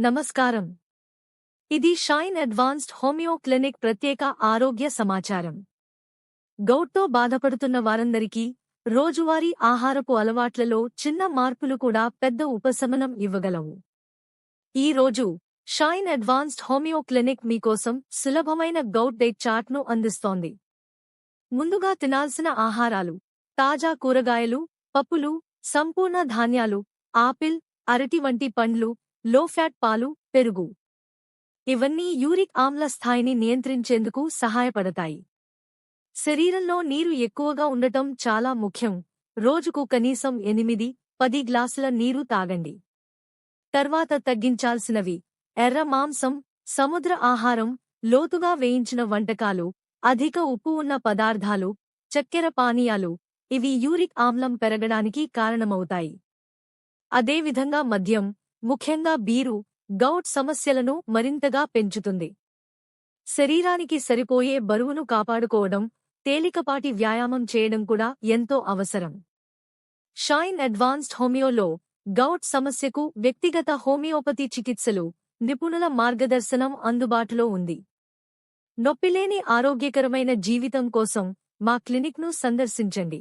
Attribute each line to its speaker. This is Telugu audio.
Speaker 1: నమస్కారం. ఇది షైన్ అడ్వాన్స్డ్ హోమియో క్లినిక్ ప్రత్యేక ఆరోగ్య సమాచారం. గౌట్తో బాధపడుతున్న వారందరికీ రోజువారీ ఆహారపు అలవాట్లలో చిన్న మార్పులు కూడా పెద్ద ఉపశమనం ఇవ్వగలవు. ఈ రోజు షైన్ అడ్వాన్స్డ్ హోమియో క్లినిక్ మీకోసం సులభమైన గౌట్ డైట్ చార్ట్ను అందిస్తోంది. ముందుగా తినాల్సిన ఆహారాలు తాజా కూరగాయలు పప్పులు సంపూర్ణ ధాన్యాలు ఆపిల్ అరటి వంటి పండ్లు లో ఫ్యాట్ పాలు పెరుగు. ఇవన్నీ యూరిక్ ఆమ్ల స్థాయిని నియంత్రించేందుకు సహాయపడతాయి. శరీరంలో నీరు ఎక్కువగా ఉండటం చాలా ముఖ్యం. రోజుకు కనీసం ఎనిమిది పది గ్లాసుల నీరు తాగండి. తర్వాత తగ్గించాల్సినవి. ఎర్ర మాంసం సముద్ర ఆహారం లోతుగా వేయించిన వంటకాలు అధిక ఉప్పు ఉన్న పదార్థాలు చక్కెర పానీయాలు ఇవి యూరిక్ ఆమ్లం పెరగడానికి కారణమవుతాయి. అదేవిధంగా మద్యం ముఖ్యంగా బీరు గౌట్ సమస్యలను మరింతగా పెంచుతుంది. శరీరానికి సరిపోయే బరువును కాపాడుకోవడం తేలికపాటి వ్యాయామం చేయడం కూడా ఎంతో అవసరం. షైన్ అడ్వాన్స్డ్ హోమియోలో గౌట్ సమస్యకు వ్యక్తిగత హోమియోపతి చికిత్సలు నిపుణుల మార్గదర్శనం అందుబాటులో ఉంది. నొప్పిలేని ఆరోగ్యకరమైన జీవితం కోసం మా క్లినిక్ను సందర్శించండి.